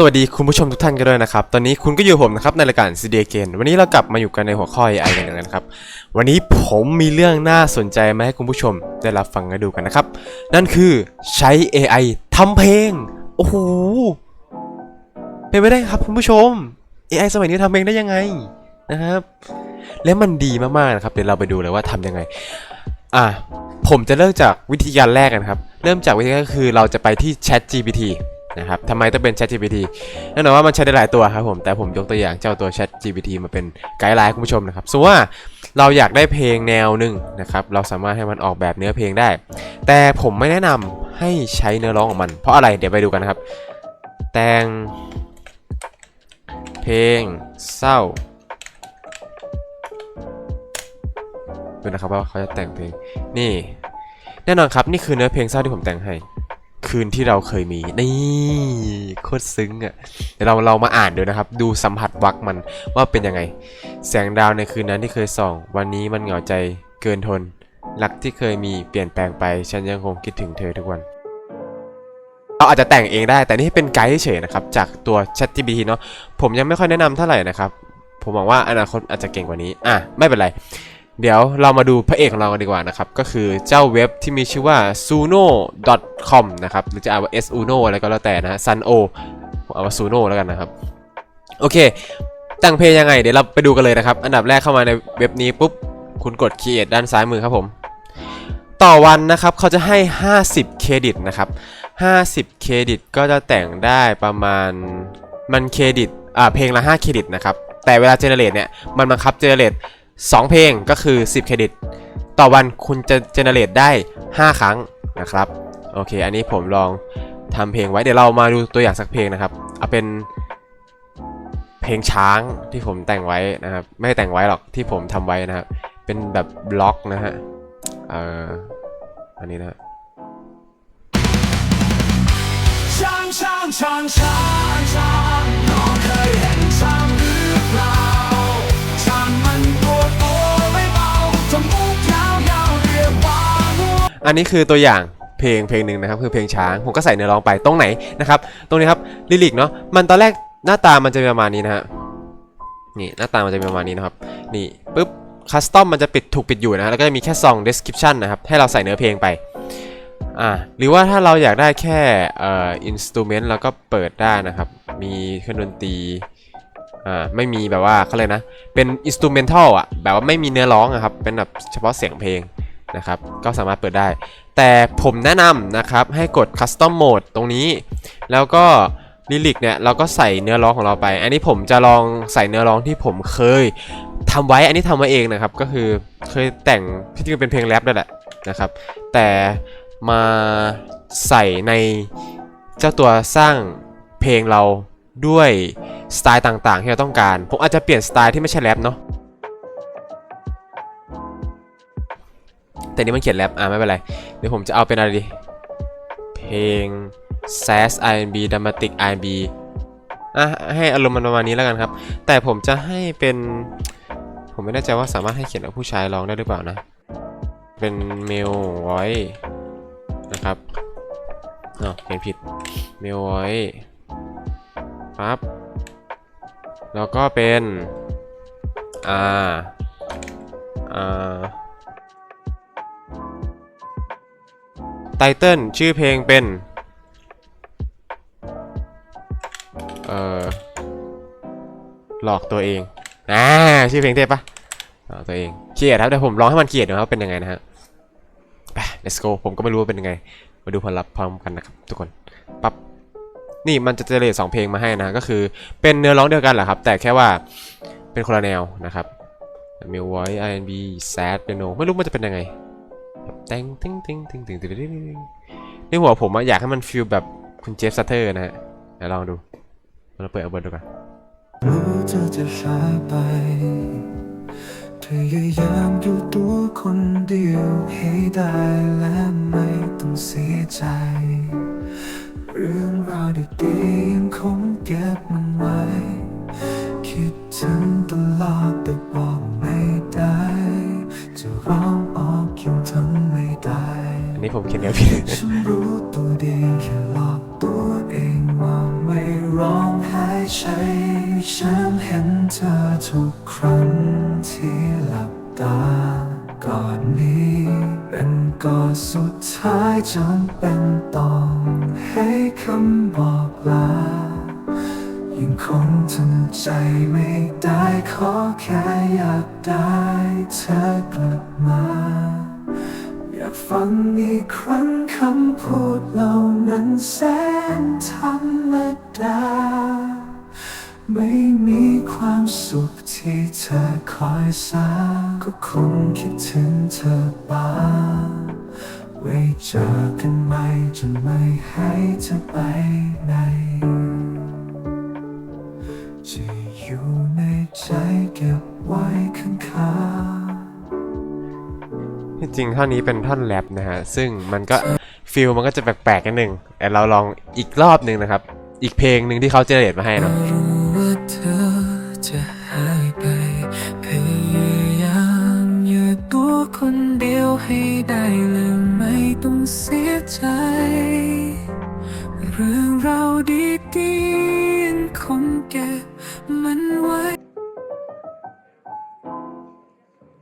สวัสดีคุณผู้ชมทุกท่านกันด้วยนะครับ ตอนนี้คุณก็อยู่ผมนะครับในรายการ CD Again วันนี้เรากลับมาอยู่กันในหัวข้อ AI กันนะครับ วันนี้ผมมีเรื่องน่าสนใจมาให้คุณผู้ชมได้รับฟังกันดูกันนะครับ นั่นคือใช้ AI ทำเพลง โอ้โห เป็นไปได้ครับคุณผู้ชม AI สมัยนี้ทำเพลงได้ยังไงนะครับ และมันดีมากๆนะครับ เดี๋ยวเราไปดูเลยว่าทำยังไง อะ ผมจะเริ่มจากวิธีการแรกกันครับ เริ่มจากวิธีการก็คือเราจะไปที่ Chat GPT นะครับทำไมต้องเป็น Chat GPT แน่นอนว่ามันใช้ได้หลายตัวครับผมแต่ผมยกตัวอย่างเจ้าตัว Chat GPT มาเป็นไกด์ไลน์คุณผู้ชมนะครับสมมติว่าเราอยากได้เพลงแนวหนึ่งนะครับเราสามารถให้มันออกแบบเนื้อเพลงได้ แต่ผมไม่แนะนำให้ใช้เนื้อร้องของมัน เพราะอะไรเดี๋ยวไปดูกันนะครับ แต่งเพลงเศร้าดูนะครับว่าเขาจะแต่งเพลงนี่แน่นอนครับนี่คือเนื้อเพลงเศร้าที่ผมแต่งให้ คืนที่เราเคยมี นี่โคตรซึ้งอะ่ะเราเรามาอ่านดูนะครับ ดูสัมผัสวักมันว่าเป็นยังไง แสงดาวในคืนนั้นที่เคยส่อง วันนี้มันเหงาใจเกินทนรักที่เคยมีเปลี่ยนแปลงไป ฉันยังคงคิดถึงเธอทุกวัน เราอาจจะแต่งเองได้ แต่นี่เป็นไกด์เฉยนะครับ จากตัว ChatGPT เนาะผมยังไม่ค่อยแนะนำเท่าไหร่นะครับ ผมหวังว่าอนาคตอาจจะเก่งกว่านี้ อะ ไม่เป็นไร เดี๋ยวเรามาดูพระเอกของเรากันดีกว่านะครับ ก็คือเจ้าเว็บที่มีชื่อว่า suno.com นะครับ หรือจะอ่านว่า suno อะไรก็แล้วแต่นะ suno เอาว่า suno แล้วกันนะครับ โอเค แต่งเพลงยังไง เดี๋ยวเราไปดูกันเลยนะครับ อันดับแรกเข้ามาในเว็บนี้ปุ๊บ คุณกด create ด้านซ้ายมือครับผม ต่อวันนะครับเขาจะให้ 50 เครดิตนะครับ 50 เครดิตก็จะแต่งได้ประมาณมันเครดิต อ่า เพลงละ 5 เครดิตนะครับ แต่เวลาเจเนเรตเนี่ย มันบังคับเจเนเรต 2 เพลงก็คือ 10 เครดิต ต่อวันคุณจะเจเนเรตได้ 5 ครั้งนะครับ โอเค อันนี้ผมลองทำเพลงไว้ เดี๋ยวเรามาดูตัวอย่างสักเพลงนะครับ เอาเป็นเพลงช้างที่ผมแต่งไว้นะครับ ไม่ได้แต่งไว้หรอกที่ผมทำไว้นะครับ เป็นแบบบล็อกนะฮะ เอ่อ อันนี้นะฮะช้างช้างช้างช้างช้างน้องเคยเห็นช้างหรือเปล่า อันนี้คือตัวอย่างเพลงเพลงหนึ่งนะครับคือเพลงช้างผมก็ใส่เนื้อร้องไปตรงไหนนะครับตรงนี้ครับลิลิกเนาะมันตอนแรกหน้าตามันจะประมาณนี้นะฮะนี่หน้าตามันจะประมาณนี้นะครับนี่ปุ๊บคัสตอมมันจะปิดถูกปิดอยู่นะแล้วก็จะมีแค่ซอง description นะครับให้เราใส่เนื้อเพลงไปอ่าหรือว่าถ้าเราอยากได้แค่เอ่อ instrument เราก็เปิดได้นะครับ มีเครื่องดนตรีอ่าไม่มีแบบว่าเขาเลยนะ เป็น instrumental อะแบบว่าไม่มีเนื้อร้องอะครับเป็นแบบเฉพาะเสียงเพลง นะครับก็สามารถเปิดได้ แต่ผมแนะนำนะครับให้กด custom mode ตรงนี้ แล้วก็ลิลิกเนี่ยเราก็ใส่เนื้อร้องของเราไป อันนี้ผมจะลองใส่เนื้อร้องที่ผมเคยทำไว้อันนี้ทำมาเองนะครับ ก็คือเคยแต่งที่จริงเป็นเพลงแรปด้วยแหละนะครับ แต่มาใส่ในเจ้าตัวสร้างเพลงเราด้วยสไตล์ต่างๆ ที่เราต้องการ ผมอาจจะเปลี่ยนสไตล์ที่ไม่ใช่แรปเนาะ แต่นี่มันเขียนแรปอะไม่เป็นไร เดี๋ยวผมจะเอาเป็นอะไรดี เพลง sass R&B dramatic R&B อะให้อารมณ์มันประมาณนี้แล้วกันครับ แต่ผมจะให้เป็น ผมไม่แน่ใจว่าสามารถให้เขียนกับผู้ชายร้องได้หรือเปล่านะ เป็น male voice นะครับอ๋อเขียนผิด male voice ปั๊บแล้วก็เป็น อ่า อ่า ไตเติลชื่อเพลงเป็น เอ่อ หลอกตัวเอง อ่า ชื่อเพลงเทพปะหลอกตัวเองเกียดครับเดี๋ยวผมร้องให้มันเกียดดูนะครับ เป็นยังไงนะฮะไป let's go ผมก็ไม่รู้ว่าเป็นยังไง มาดูผลลัพธ์พร้อมกันนะครับทุกคน ปั๊บ นี่มันจะเจเนเรตสองเพลงมาให้นะ ก็คือเป็นเนื้อร้องเดียวกันแหละครับ แต่แค่ว่าเป็นคนละแนวนะครับมิวไว R&B sad piano ไม่รู้มันจะเป็นยังไง แบแต้งติ้งติ้งติ้งติ้งติ้งติ้งติ้งในหัวผมอะอยากให้มันฟีลแบบคุณเจฟซัตเตอร์นะฮะเดี๋ยวลองดูเราเปิดเอาเบิร์ดดูกันรู้เธอจะหายไปพยายามอยู่ตัวคนเดียวให้ได้และไม่ต้องเสียใจ เรื่องราวดีๆยังคงเก็บมันไว้ คิดถึงตลอดแต่บอก นนี้ผมเขียนเนื้อผิดฉันรู้ตัวดีแค่หลอกตัวเองว่าไม่รอองหายใจฉันเห็นเธอทุกครั้งที่หลับตาก่อนนี้เป็นก่อนสุดท้ายจำเป็นต้องให้คำบอกลายังคงทำใจไม่ได้ขอแค่อยากได้เธอกลับมาากฟังอีกครั้งคำพูดเหล่านั้นแสนธรรมดา ไม่มีความสุขที่เธอคอยสาก็คงคิดถึงเธอบ้างไว้เจอกันไหมจะไม่ให้เธอไปไหน ริงท่อนนี้เป็นท่อนแรปนะฮะ ซึ่งมันก็ฟิลมันก็จะแปลกๆกันหนึ่งแต่เราลองอีกรอบหนึ่งนะครับ อีกเพลงหนึ่งที่เขาเจเนเรตมาให้เนาะรู้ว่าเ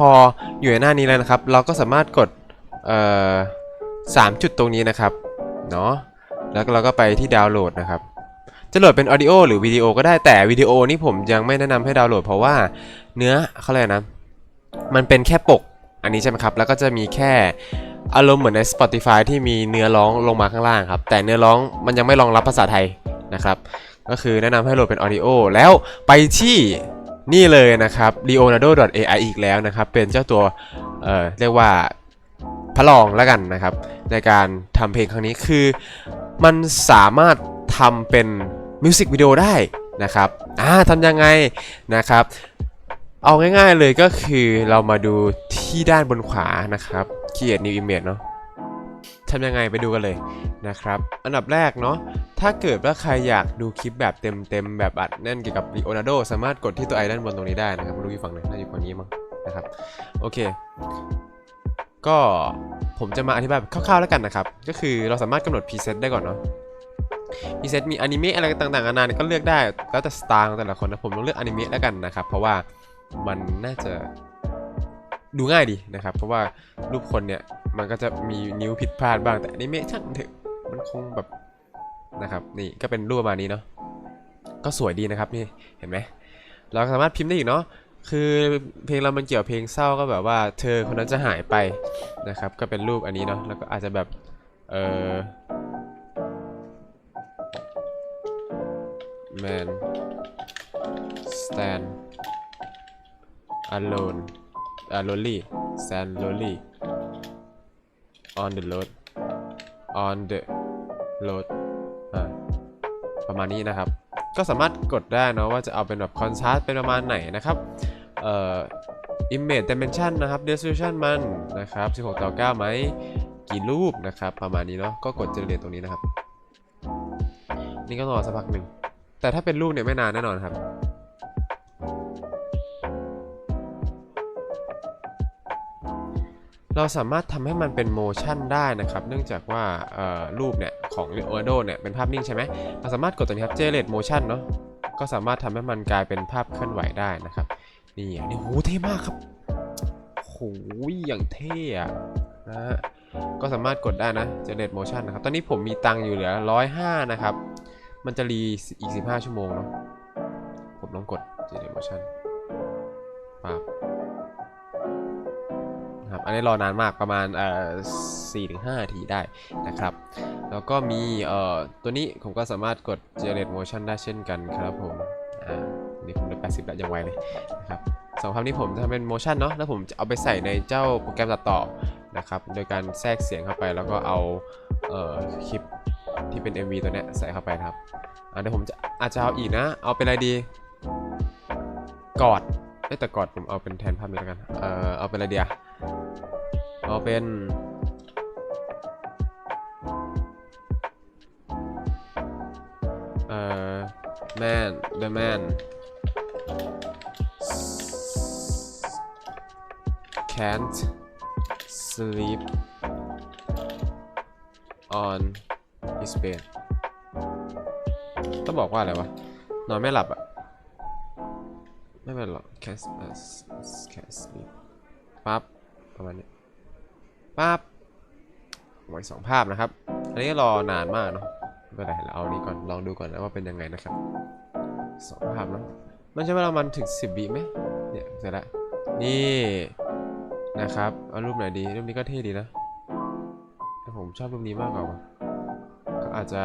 พออยู่ในหน้านี้แล้วนะครับ เราก็สามารถกดสามจุดตรงนี้นะครับเนาะแล้วเราก็ไปที่ดาวน์โหลดนะครับ จะโหลดเป็นออดิโอหรือวิดีโอก็ได้แต่วิดีโอนี่ผมยังไม่แนะนำให้ดาวน์โหลด เพราะว่าเนื้อเขาเรียกนะมันเป็นแค่ปกอันนี้ใช่ไหมครับ แล้วก็จะมีแค่อารมณ์เหมือนใน Spotify ที่มีเนื้อร้องลงมาข้างล่างครับ แต่เนื้อร้องมันยังไม่รองรับภาษาไทยนะครับ ก็คือแนะนำให้โหลดเป็นออดิโอแล้วไปที่ นี่เลยนะครับ leonardo.ai อีกแล้วนะครับ เป็นเจ้าตัวเอ่อเรียกว่าพระรองแล้วกันนะครับ ในการทำเพลงครั้งนี้คือ มันสามารถทำเป็นมิวสิกวิดีโอได้นะครับอ่าทำยังไงนะครับ เอาง่ายๆเลยก็คือเรามาดูที่ด้านบนขวานะครับ create new image เนาะ ทำยังไงไปดูกันเลยนะครับ อันดับแรกเนาะถ้าเกิดว่าใครอยากดูคลิปแบบเต็มๆแบบอัดแน่นเกี่ยวกับ Leonardo สามารถกดที่ตัวไอด้านบนตรงนี้ได้นะครับรู้อยู่ฝั่งไหนน่าอยู่ฝั่งนี้มั้งนะครับโอเค ก็ผมจะมาอธิบายคร่าวๆแล้วกันนะครับ ก็คือเราสามารถกำหนด preset ได้ก่อนเนาะ preset มีอนิเมะอะไรต่างๆนานาเนี่ยก็เลือกได้แล้วแต่สไตล์ของแต่ละคนนะผมต้องเลือกอนิเมะแล้วกันนะครับเพราะว่ามันน่าจะ ดูง่ายดีนะครับ เพราะว่ารูปคนเนี่ยมันก็จะมีนิ้วผิดพลาดบ้างแต่อนิเมะช่างมันเถอะมันคงแบบนะครับนี่ก็เป็นรูปประมาณนี้เนาะก็สวยดีนะครับนี่เห็นไหมเราสามารถพิมพ์ได้อีกเนาะคือเพลงเรามันเกี่ยวกับเพลงเศร้าก็แบบว่าเธอคนนั้นจะหายไปนะครับ ก็เป็นรูปอันนี้เนาะแล้วก็อาจจะแบบเออ man stand alone uh, lonely stand lonely on the road on the road อ่าประมาณนี้นะครับ ก็สามารถกดได้นะว่าจะเอาเป็นแบบคอนทราสต์เป็นประมาณไหนนะครับ เอ่อ image dimension นะครับ resolution มันนะครับ 16 ต่อ 9 ไหม กี่รูปนะครับ ประมาณนี้เนาะ ก็กด generate ตรงนี้นะครับ นี่ก็รอสักพักหนึ่ง แต่ถ้าเป็นรูปเนี่ยไม่นานแน่นอนครับ เราสามารถทำให้มันเป็นโมชั่นได้นะครับ เนื่องจากว่ารูปเนี่ยของ Leonardo เนี่ยเป็นภาพนิ่งใช่ไหมเราสามารถกดตัวนี้ครับ Generate Motion เนาะก็สามารถทำให้มันกลายเป็นภาพเคลื่อนไหวได้นะครับ นี่อันนี้โหเท่มากครับโหอย่างเท่อะนะฮะก็สามารถกดได้นะ Generate Motion นะครับ ตอนนี้ผมมีตังค์อยู่เหลือ105นะครับ มันจะรีอีก 15 ชั่วโมงเนาะผมต้องกด Generate Motion ปั๊บ นะครับ อันนี้รอนานมากประมาณเอ่อ4-5นาทีได้นะครับ แล้วก็มีเอ่อตัวนี้ผมก็สามารถกด generate motion ได้เช่นกันครับผมอ่านี่ผมเหลือ80แล้วยังไวเลยนะครับสองคำนี้ผมจะทำเป็น motion เนาะแล้วผมจะเอาไปใส่ในเจ้าโปรแกรมตัดต่อนะครับโดยการแทรกเสียงเข้าไปแล้วก็เอาเอ่อคลิปที่เป็น MV ตัวเนี้ยใส่เข้าไปครับอ่าเดี๋ยวผมจะอาจจะเอาอีกนะ เอาเป็นอะไรดี กอดเอ้ยแต่กอดผมเอาเป็นแทนภาพนี้แล้วกัน เอ่อเอาเป็นอะไรดีอ เอาเป็นเอ่อ man the man can't sleep on his bed ต้องบอกว่าอะไรวะ นอนไม่หลับอะไม่เป็นหรอก cast cast sleep ปั๊บ ประมาณนี้ปั๊บไว้สองภาพนะครับ อันนี้รอนานมากเนาะไม่เป็นไรเราเอานี้ก่อน ลองดูก่อนนะว่าเป็นยังไงนะครับสองภาพเนาะมันใช้เวลามันถึงสิบวิไหมเนี่ยเสร็จแล้วนี่นะครับ เอารูปไหนดี รูปนี้ก็เท่ดีนะ แต่ผมชอบรูปนี้มากกว่า ก็อาจจะ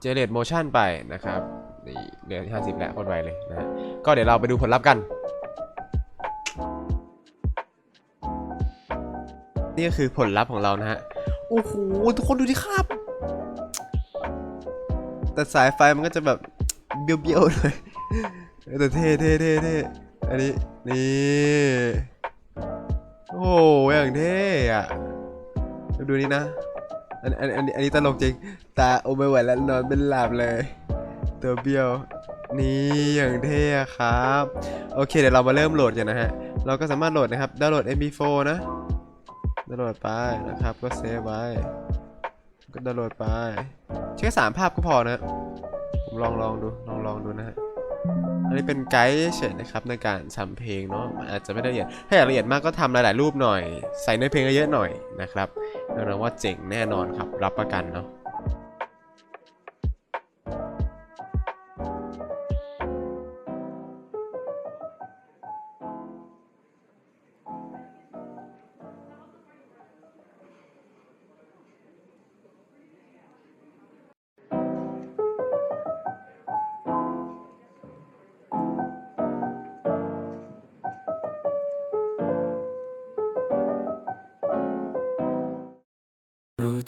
เจเนเรตโมชั่นไปนะครับ นี่เหลือห้าสิบแล้วคตรไวเลยนะฮะ ก็เดี๋ยวเราไปดูผลลัพธ์กัน นี่ก็คือผลลัพธ์ของเรานะฮะ โอ้โห ทุกคนดูดิครับ แต่สายไฟมันก็จะแบบเบี้ยวๆเลยแต่เท่เท่เท่เท่อันนี้ นี่ โอ้โหอย่างเท่อะดูนี่นะ อันอันอันนี้อันนี้ตลกจริง ตาโอไม่ไหวแล้วนอนเป็นหลับเลย ตัวเบี้ยว นี่อย่างเท่อะครับ โอเคเดี๋ยวเรามาเริ่มโหลดกันนะฮะ เราก็สามารถโหลดนะครับ ดาวน์โหลด MP4 นะ ดาวน์โหลดไปนะครับ ก็เซฟไว้ ก็ดาวน์โหลดไปใช้แค่สามภาพก็พอนะ ผมลองลองดู ลองลองดูนะฮะ อันนี้เป็นไกด์เฉยนะครับในการทำเพลงเนาะ อาจจะไม่ได้ละเอียด ถ้าอยากละเอียดมากก็ทำหลาย ๆ รูปหน่อย ใส่เนื้อเพลงเยอะๆหน่อยนะครับรับรองว่าเจ๋งแน่นอนครับ รับประกันเนาะ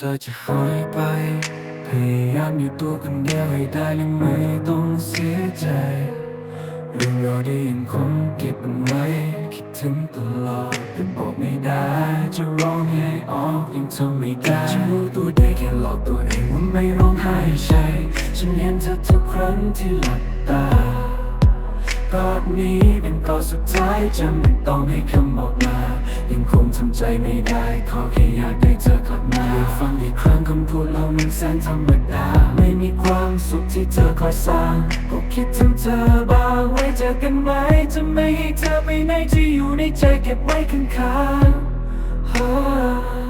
ธอจะหายไป พยายามอยู่ตัวคนเดียวให้ได้และไม่ต้องเสียใจเรื่องราวที่ยังคงเก็บมันไว้คิดถึงตลอดแต่บอกไม่ได้ จะร้องให้ออกยังทำไม่ได้ฉันรู้ตัวได้แค่หลอกตัวเองว่าไม่ร้องไห้ใช่ ฉันเห็นเธอทุกครั้งที่หลับตากอดนี้เป็นกอดสุดท้ายจำไม่ต้องให้คำบอกลา ยังคงทำใจไม่ได้ ขอแค่อยากได้เธอกลับมาฟังอีกครั้งคำพูดเรามันแสนธรรมดา ไม่มีความสุขที่เธอคอยสร้างก็คิดถึงเธอบ้างไว้เจอกันไหมจะไม่ให้เธอไปไหนที่อยู่ในใจเก็บไว้ข้างๆ